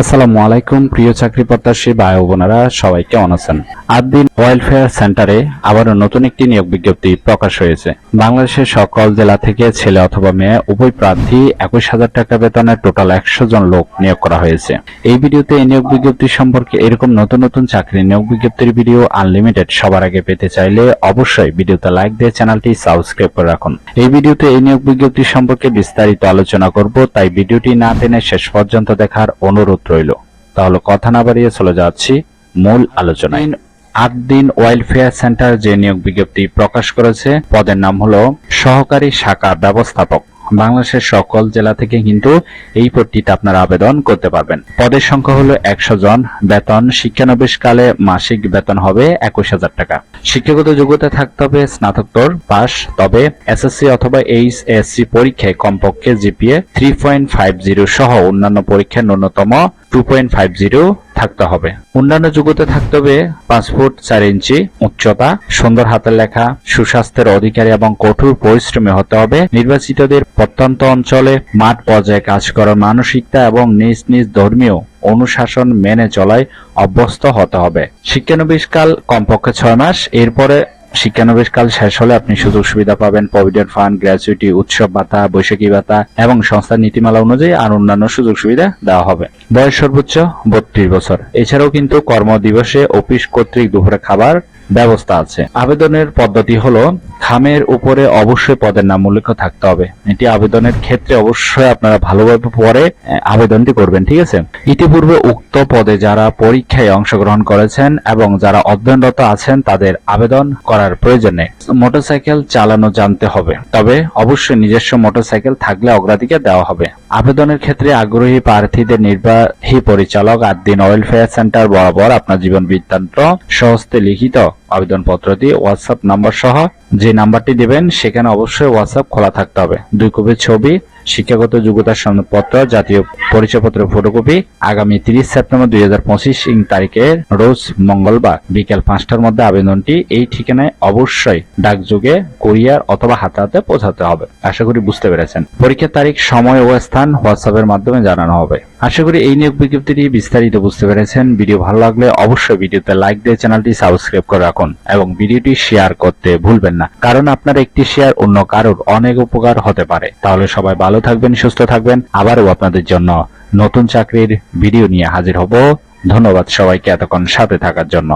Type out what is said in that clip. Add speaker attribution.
Speaker 1: আসসালামু আলাইকুম, প্রিয় চাকরি প্রত্যাশী ভাই বোনেরা, সবাই কেমন আছেন? আট দিন ওয়েলফেয়ার সেন্টারে আবারও নতুন একটি নিয়োগ বিজ্ঞপ্তি প্রকাশ হয়েছে। বাংলাদেশের সকল জেলা থেকে ছেলে অথবা মেয়ে, উভয় প্রার্থী একুশ হাজার টাকা বেতনের টোটাল একশো জন লোক নিয়োগ করা হয়েছে। এই ভিডিওতে এই নিয়োগ বিজ্ঞপ্তি সম্পর্কে এরকম নতুন নতুন চাকরি নিয়োগ বিজ্ঞপ্তির ভিডিও আনলিমিটেড সবার আগে পেতে চাইলে অবশ্যই ভিডিওতে লাইক দিয়ে চ্যানেলটি সাবস্ক্রাইব করে রাখুন। এই ভিডিওতে এই নিয়োগ বিজ্ঞপ্তি সম্পর্কে বিস্তারিত আলোচনা করব, তাই ভিডিওটি না টেনে শেষ পর্যন্ত দেখার অনুরোধ রইল। তাহলে কথা না বাড়িয়ে চলে যাচ্ছি মূল আলোচনায়। আট দিন ওয়েলফেয়ার সেন্টার যে নিয়োগ বিজ্ঞপ্তি প্রকাশ করেছে, পদের নাম হলো সহকারী শাখা ব্যবস্থাপক। বাংলাদেশের সকল জেলা থেকে কিন্তু এই পদটিতে আপনারা আবেদন করতে পারবেন। পদের সংখ্যা হলো একশো জন। বেতন, শিক্ষানবিশকালে মাসিক বেতন হবে একুশ হাজার টাকা। শিক্ষাগত যোগ্যতা থাকতে হবে স্নাতকোত্তর পাস তবে এসএসসি অথবা এইচ এসসি পরীক্ষায় কমপক্ষে GPA three point five zero সহ অন্যান্য পরীক্ষায় ন্যূনতম টু পয়েন্ট ফাইভ জিরো থাকতে হবে। অন্যান্য যোগ্যতা থাকতে হবে পাঁচ ফুট চার ইঞ্চি উচ্চতা, সুন্দর হাতের লেখা, সুস্বাস্থ্যের অধিকারী এবং কঠোর পরিশ্রমী হতে হবে। নির্বাচিতদের প্রত্যন্ত অঞ্চলে মাঠ পর্যায়ে কাজ করার মানসিকতা এবং নিজ নিজ ধর্মীয় অনুশাসন মেনে চলায় অভ্যস্ত হতে হবে। শিক্ষানবিশকাল কমপক্ষে ছয় মাস, এরপরে শিক্ষানবিশকাল শেষ হলে আপনি সুযোগ সুবিধা পাবেন প্রভিডেন্ট ফান্ড, গ্র্যাচুইটি, উৎসব ভাতা, বৈশাখী ভাতা এবং সংস্থার নীতিমালা অনুযায়ী আর অন্যান্য সুযোগ সুবিধা দেওয়া হবে। বয়স সর্বোচ্চ বত্রিশ বছর। এছাড়াও কিন্তু কর্মদিবসে অফিস কর্তৃক দুপুরে খাবার ব্যবস্থা আছে। আবেদনের পদ্ধতি হলো খামের উপরে অবশ্যই পদের নাম উল্লেখ থাকতে হবে। এটি আবেদনের ক্ষেত্রে অবশ্যই আপনারা ভালোভাবে পরে আবেদনটি করবেন, ঠিক আছে? ইতিপূর্বে উক্ত পদে যারা পরীক্ষায় অংশগ্রহণ করেছেন এবং যারা অধ্যয়নরত আছেন, তাদের আবেদন করার প্রয়োজনে মোটরসাইকেল চালানো জানতে হবে। তবে অবশ্যই নিজস্ব মোটরসাইকেল থাকলে অগ্রাধিকার দেওয়া হবে। আবেদনের ক্ষেত্রে আগ্রহী প্রার্থীদের নির্বাহী পরিচালক আট দিন ওয়েলফেয়ার সেন্টার বরাবর আপনার জীবন বৃত্তান্ত সহস্তে লিখিত আবেদনপত্রটি হোয়াটসঅ্যাপ নাম্বার সহ যে নাম্বারটি দেবেন, সেখানে অবশ্যই হোয়াটসঅ্যাপ খোলা থাকতে হবে। দুই কপি ছবি শিক্ষাগত যোগ্যতার সনদপত্র জাতীয় পরিচয়পত্রের ফটোকপি আগামী তিরিশ সেপ্টেম্বর দুই হাজার পঁচিশ ইং তারিখের রোজ মঙ্গলবার বিকেল পাঁচটার মধ্যে আবেদনটি এই ঠিকানায় অবশ্যই ডাকযোগে, কুরিয়ার অথবা হাতে হাতে পৌঁছাতে হবে। আশা করি বুঝতে পেরেছেন। পরীক্ষার তারিখ, সময় ও স্থান হোয়াটসঅ্যাপের মাধ্যমে জানানো হবে। আশা করি এই নিয়োগ বিজ্ঞপ্তিটি বিস্তারিত বুঝতে পেরেছেন। ভিডিও ভালো লাগলে অবশ্যই ভিডিওতে লাইক দিয়ে চ্যানেলটি সাবস্ক্রাইব করে রাখুন এবং ভিডিওটি শেয়ার করতে ভুলবেন না। কারণ আপনার একটি শেয়ার অন্য কারোর অনেক উপকার হতে পারে। তাহলে সবাই ভালো থাকবেন, সুস্থ থাকবেন। আবারও আপনাদের জন্য নতুন চাকরির ভিডিও নিয়ে হাজির হব। ধন্যবাদ সবাইকে এতক্ষণ সাথে থাকার জন্য।